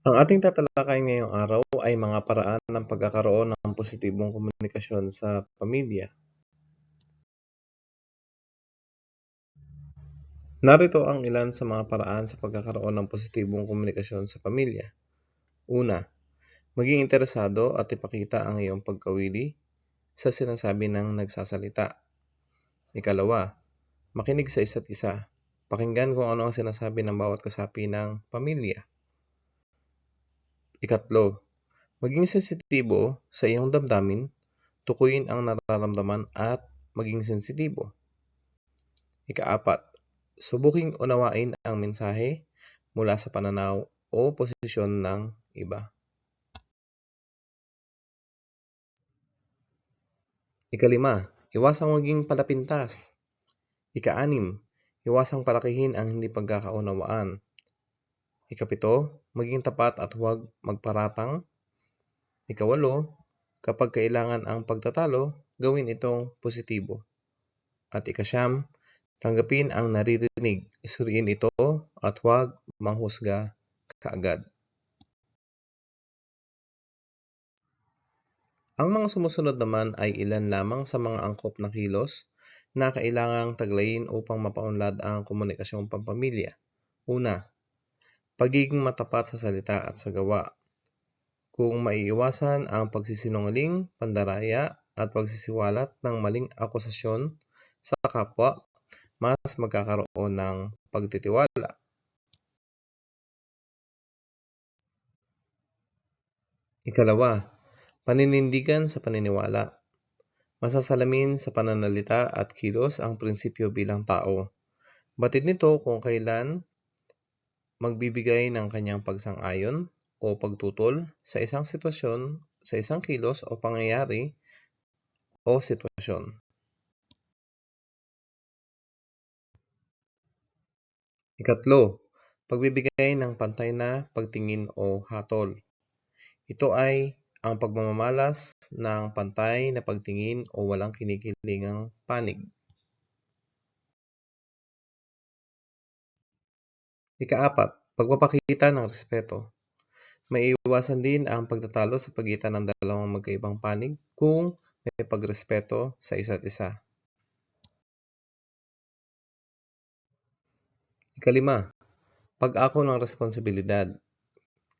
Ang ating tatalakayin ngayong araw ay mga paraan ng pagkakaroon ng positibong komunikasyon sa pamilya. Narito ang ilan sa mga paraan sa pagkakaroon ng positibong komunikasyon sa pamilya. Una, maging interesado at ipakita ang iyong pagkawili sa sinasabi ng nagsasalita. Ikalawa, makinig sa isa't isa. Pakinggan kung ano ang sinasabi ng bawat kasapi ng pamilya. Ikatlo, maging sensitibo sa iyong damdamin, tukuyin ang nararamdaman at maging sensitibo. Ikaapat, subuking unawain ang mensahe mula sa pananaw o posisyon ng iba. Ikalima, iwasang maging palapintas. Ikaanim, iwasang palakihin ang hindi pagkakaunawaan. Ikapito, maging tapat at huwag magparatang. Ikawalo, kapag kailangan ang pagtatalo, gawin itong positibo. At ikasyam, tanggapin ang naririnig, suriin ito at huwag manghusga kaagad. Ang mga sumusunod naman ay ilan lamang sa mga angkop na kilos na kailangang taglayin upang mapaunlad ang komunikasyong pampamilya. Una, pagiging matapat sa salita at sa gawa. Kung maiiwasan ang pagsisinungaling, pandaraya, at pagsisiwalat ng maling akusasyon sa kapwa, mas magkakaroon ng pagtitiwala. Ikalawa, paninindigan sa paniniwala. Masasalamin sa pananalita at kilos ang prinsipyo bilang tao. Batid nito kung kailan magbibigay ng kanyang pagsang-ayon o pagtutol sa isang sitwasyon, sa isang kilos o pangyayari o sitwasyon. Ikatlo, pagbibigay ng pantay na pagtingin o hatol. Ito ay ang pagmamalas ng pantay na pagtingin o walang kinikilingang panig. Ikaapat, pagpapakita ng respeto. Maiiwasan din ang pagtatalo sa pagitan ng dalawang magkaibang panig kung may pagrespeto sa isa't isa. Ikalima, pag-ako ng responsibilidad.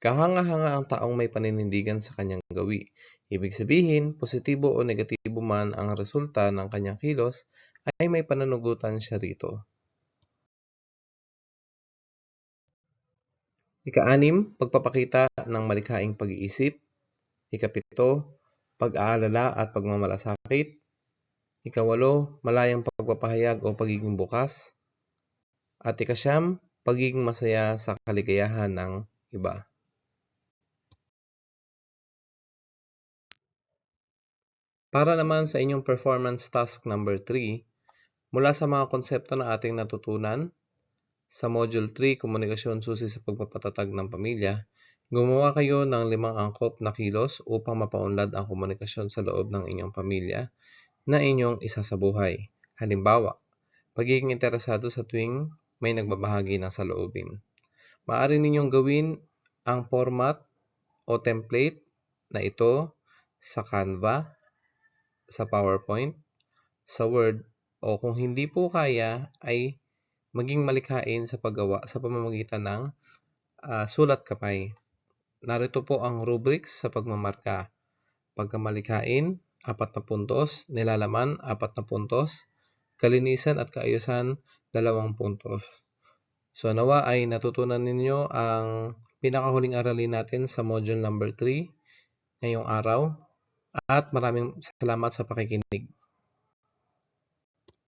Kahanga-hanga ang taong may paninindigan sa kanyang gawi. Ibig sabihin, positibo o negatibo man ang resulta ng kanyang kilos, ay may pananugutan siya rito. Ika-anim, pagpapakita ng malikhaing pag-iisip. Ikapito, pag-aalala at pagmamalasakit. Ikawalo, malayang pagpapahayag o pagiging bukas. At ikasyam, pagiging masaya sa kaligayahan ng iba. Para naman sa inyong performance task number 3, mula sa mga konsepto na ating natutunan, sa Module 3, Komunikasyon Susi sa Pagpapatatag ng Pamilya, gumawa kayo ng limang angkop na kilos upang mapaunlad ang komunikasyon sa loob ng inyong pamilya na inyong isasabuhay. Halimbawa, pagiging interesado sa tuwing may nagbabahagi ng saloobin. Maaari ninyong gawin ang format o template na ito sa Canva, sa PowerPoint, sa Word, o kung hindi po kaya ay maging malikhain sa paggawa sa pamamagitan ng uh, sulat kamay. Narito po ang rubrics sa pagmamarka. Pagkamalikhain, 4 na puntos, nilalaman, 4 na puntos, kalinisan at kaayusan, 2 puntos. So nawa ay natutunan ninyo ang pinakahuling aralin natin sa module number 3 ngayong araw at maraming salamat sa pakikinig.